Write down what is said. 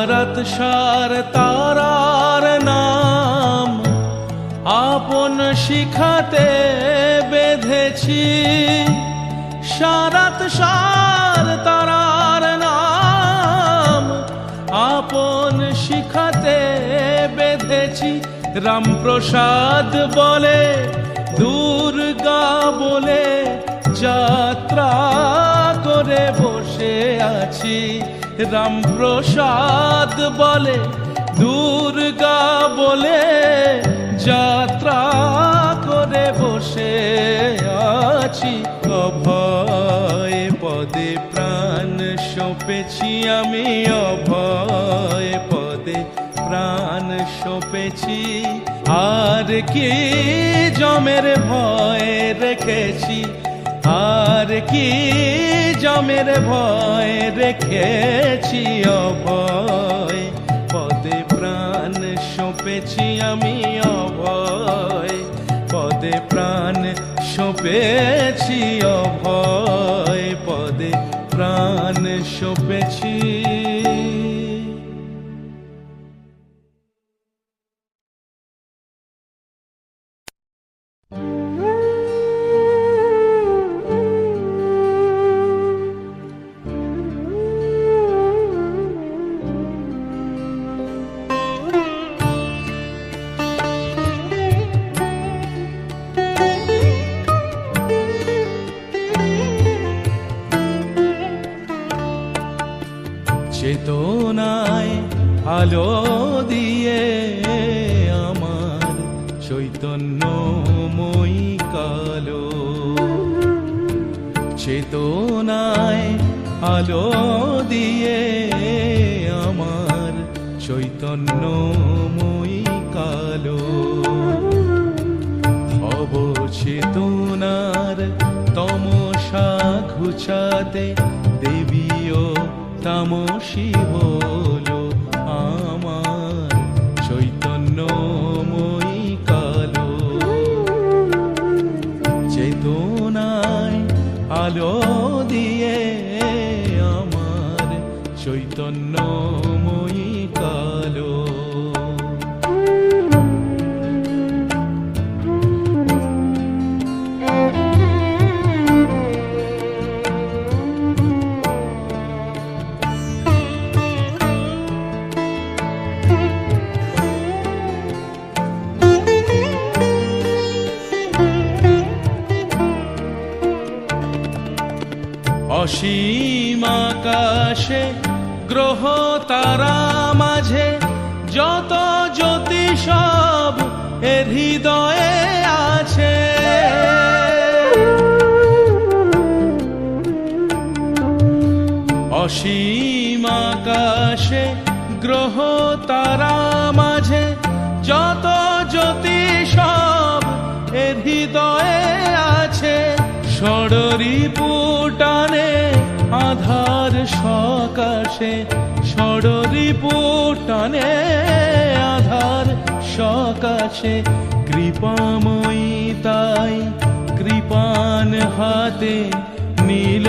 সারাত সার তারার নাম আপন শিখাতে বেঁধেছি সারাত সার তারার নাম আপন শিখাতে বেঁধেছি রামপ্রসাদ বলে দুর্গা বলে যাত্রা বসে আছি। রামপ্রসাদ বলে, দুর্গা বলে, যাত্রা করে বসে আছি। অভয় পদে প্রাণ সপেছি আমি, অভয় পদে প্রাণ সপেছি। আর কি জমের ভয় রেখেছি আর কি জমের ভয় রেখেছি অভয়? পদে প্রাণ সপেছি আমি অভয়। পদে প্রাণ সপেছি অভয়। পদে প্রাণ সপেছি আলো দিয়ে আমার চৈতন্যময়ী কালো। চেতনায় আলো দিয়ে আমার চৈতন্যময়ী কালো। ভব চেতনার তমসা ঘুচাতে দেবীও তামসী আলো দিয়ে আমার চৈতন্যময়ী অসীম আকাশে, গ্রহ তারা মাঝে, যত জ্যোতি সব এর হৃদয়ে আছে। অসীম আকাশে, গ্রহ তারা মাঝে, যত ষড়রি পুটানে আধার সকাশে ষড়রি পুটানে আধার সকাশে। কৃপাময়ী তাই কৃপান হাতে নীল